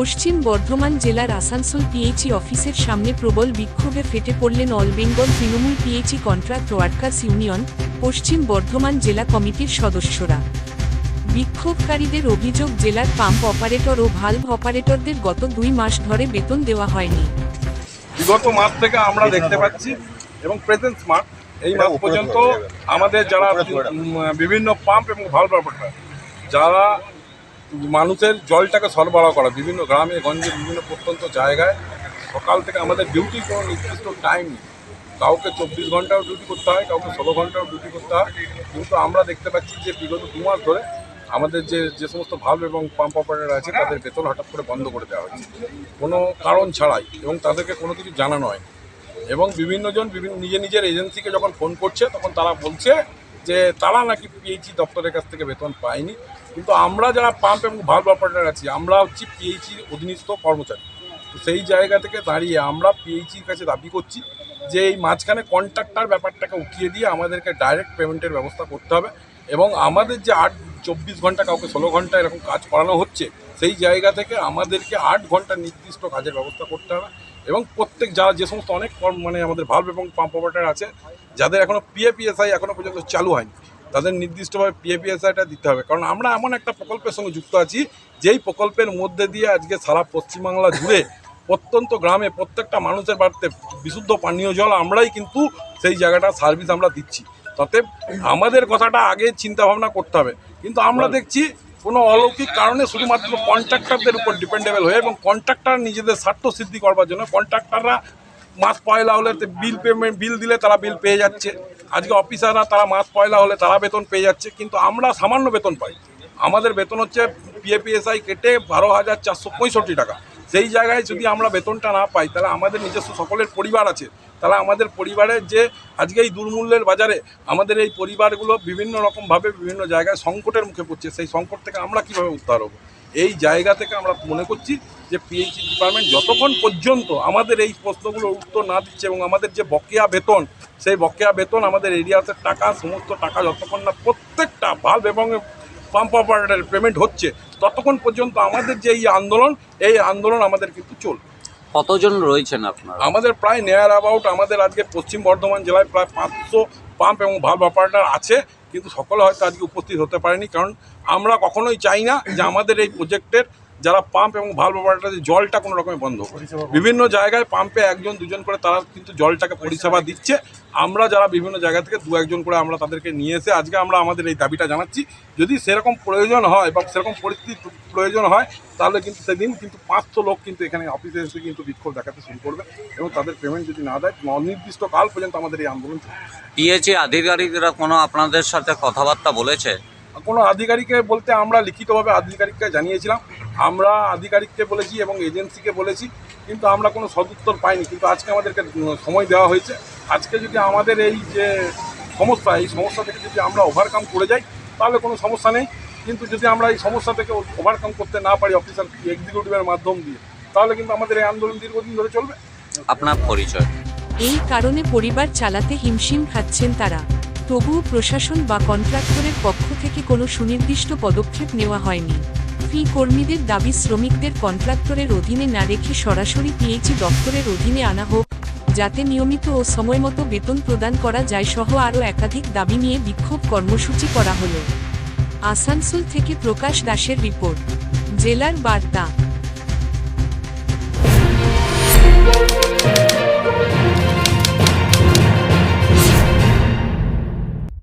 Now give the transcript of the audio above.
পশ্চিম বর্ধমান জেলার আসানসোল পিএইচি অফিসের সামনে প্রবল বিক্ষোভে ফেটে পড়লেন all Bengal Trinamool PHE contract workers union, পশ্চিম বর্ধমান জেলা কমিটির সদস্যরা। বিক্ষোভকারীদের অভিযোগ, জেলার পাম্প অপারেটর ও ভালভ অপারেটরদের গত দুই মাস ধরে বেতন দেওয়া হয়নি। বিগত মাস থেকে আমরা দেখতে পাচ্ছি এবং প্রেজেন্ট মাস, এই মাস পর্যন্ত আমাদের যারা বিভিন্ন পাম্প এবং ভাল্ভ অপারেটর, যারা মানুষের জলটাকে সরবরাহ করা, বিভিন্ন গ্রামে, গঞ্জে, বিভিন্ন প্রত্যন্ত জায়গায়। সকাল থেকে আমাদের ডিউটি কোনো নির্দিষ্ট টাইম নেই। কাউকে চব্বিশ ঘন্টাও ডিউটি করতে হয়, কাউকে ষোলো ঘন্টাও ডিউটি করতে হয়। কিন্তু আমরা দেখতে পাচ্ছি যে বিগত দু মাস ধরে আমাদের যে যে সমস্ত ভাল্ভ এবং পাম্প অপারেটর আছে, তাদের বেতন হঠাৎ করে বন্ধ করে দেওয়া হয়েছে কোনো কারণ ছাড়াই এবং তাদেরকে কোনো কিছু জানানো হয় এবং বিভিন্নজন বিভিন্ন নিজের নিজের এজেন্সিকে যখন ফোন করছে, তখন তারা বলছে যে তারা নাকি পিএইচি দপ্তরের কাছ থেকে বেতন পায়নি। কিন্তু আমরা যারা পাম্প এবং ভালো অপারেটার আছি, আমরা হচ্ছি পিএইচির অধীনস্থ কর্মচারী। তো সেই জায়গা থেকে দাঁড়িয়ে আমরা পিএইচির কাছে দাবি করছি যে এই মাঝখানে কন্ট্রাক্টার ব্যাপারটাকে উঠিয়ে দিয়ে আমাদেরকে ডাইরেক্ট পেমেন্টের ব্যবস্থা করতে হবে এবং আমাদের যে আট চব্বিশ ঘণ্টা কাউকে ষোলো ঘণ্টা এরকম কাজ করানো হচ্ছে, সেই জায়গা থেকে আমাদেরকে আট ঘণ্টা নির্দিষ্ট কাজের ব্যবস্থা করতে হবে এবং প্রত্যেক যারা যে সমস্ত অনেক মানে আমাদের ভাল্ভ এবং পাম্প অপারেটর আছে, যাদের এখনও পিএপিএসআই এখনও পর্যন্ত চালু হয়নি, তাদের নির্দিষ্টভাবে পিএপিএসআইটা দিতে হবে। কারণ আমরা এমন একটা প্রকল্পের সঙ্গে যুক্ত আছি, যেই প্রকল্পের মধ্যে দিয়ে আজকে সারা পশ্চিমবাংলা জুড়ে প্রত্যন্ত গ্রামে প্রত্যেকটা মানুষের বাড়িতে বিশুদ্ধ পানীয় জল আমরাই কিন্তু সেই জায়গাটা সার্ভিস আমরা দিচ্ছি। তাতে আমাদের কথাটা আগে চিন্তা ভাবনা করতে হবে। কিন্তু আমরা দেখছি কোনো অলৌকিক কারণে শুধুমাত্র কন্ট্রাক্টরদের উপর ডিপেন্ডেবল হয়ে এবং কন্ট্রাক্টর নিজেদের স্বার্থ সিদ্ধি করবার জন্য কন্ট্রাক্টররা মাস পয়লা হলে বিল পেমেন্ট বিল দিলে তারা বিল পেয়ে যাচ্ছে। আজকে অফিসাররা তারা মাস পয়লা হলে তারা বেতন পেয়ে যাচ্ছে। কিন্তু আমরা সামান্য বেতন পাই। আমাদের বেতন হচ্ছে পিএপিএসআই কেটে বারো হাজার চারশো পঁয়ষট্টি টাকা। সেই জায়গায় যদি আমরা বেতনটা না পাই, তাহলে আমাদের নিজস্ব সকলের পরিবার আছে। তাহলে আমাদের পরিবারের যে আজকে এই দুর্মূল্যের বাজারে আমাদের এই পরিবারগুলো বিভিন্ন রকমভাবে বিভিন্ন জায়গায় সংকটের মুখে পড়ছে, সেই সংকট থেকে আমরা কীভাবে উদ্ধার হব? এই জায়গা থেকে আমরা মনে করছি যে পিএইচি ডিপার্টমেন্ট যতক্ষণ পর্যন্ত আমাদের এই প্রশ্নগুলোর উত্তর না দিচ্ছে এবং আমাদের যে বকেয়া বেতন, সেই বকেয়া বেতন আমাদের এরিয়াতে টাকা, সমস্ত টাকা যতক্ষণ না প্রত্যেকটা ভাল্ব এবং পাম্প অপারেটারের পেমেন্ট হচ্ছে ততক্ষণ পর্যন্ত আমাদের যে এই আন্দোলন এই আন্দোলন আমাদের কিন্তু চলবে। কতজন রয়েছেন আপনার? আমাদের প্রায় নেয়ার অ্যাবাউট আমাদের আজকে পশ্চিম বর্ধমান জেলায় প্রায় পাঁচশো পাম্প এবং ভাল্ব অপারেটার আছে কিন্তু সকলে হয়তো আজকে উপস্থিত হতে পারেনি কারণ আমরা কখনোই চাই না যে আমাদের এই প্রজেক্টের যারা পাম্প এবং ভাল্ব অপারেটর জলটা কোনো রকমে বন্ধ হোক। বিভিন্ন জায়গায় পাম্পে একজন দুজন করে তারা কিন্তু জলটাকে পরিষেবা দিচ্ছে। আমরা যারা বিভিন্ন জায়গা থেকে দু একজন করে আমরা তাদেরকে নিয়ে এসে আজকে আমরা আমাদের এই দাবিটা জানাচ্ছি। যদি সেরকম প্রয়োজন হয় বা সেরকম পরিস্থিতি প্রয়োজন হয় তাহলে কিন্তু সেদিন কিন্তু পাঁচশো লোক কিন্তু এখানে অফিসে এসে কিন্তু বিক্ষোভ দেখাতে শুরু করবে এবং তাদের পেমেন্ট যদি না দেয় অনির্দিষ্ট কাল পর্যন্ত আমাদের এই আন্দোলন চলবে। পিএইচি আধিকারিকরা কোনো আপনাদের সাথে কথাবার্তা বলেছে? কোনো আধিকারিককে বলতে আমরা লিখিতভাবে আধিকারিককে জানিয়েছিলাম। আমরা আধিকারিককে বলেছি এবং এজেন্সিকে বলেছি কিন্তু আমরা কোনো সদুত্তর পাইনি। কিন্তু আজকে আমাদেরকে সময় দেওয়া হয়েছে। আজকে যদি আমাদের এই যে সমস্যা এই সমস্যা থেকে যদি আমরা ওভারকাম করে যাই তাহলে কোনো সমস্যা নেই। কিন্তু যদি আমরা এই সমস্যা থেকে ওভারকাম করতে না পারি অফিসার এক্সিকিউটিভের মাধ্যম দিয়ে তাহলে কিন্তু আমাদের এই আন্দোলন দীর্ঘদিন ধরে চলবে। আপনার পরিচয়। এই কারণে পরিবার চালাতে হিমশিম খাচ্ছেন তারা। তবুও প্রশাসন বা কন্ট্রাক্টরের পক্ষ থেকে কোনো সুনির্দিষ্ট পদক্ষেপ নেওয়া হয়নি। ফি কর্মীদের দাবি শ্রমিকদের কন্ট্রাক্টরের অধীনে না রেখে সরাসরি পিএইচি দপ্তরের অধীনে আনা হোক, যাতে নিয়মিত ও সময়মতো বেতন প্রদান করা যায় সহ আরও একাধিক দাবি নিয়ে বিক্ষোভ কর্মসূচি করা হল। আসানসোল থেকে প্রকাশ দাসের রিপোর্ট। জেলার বার্তা।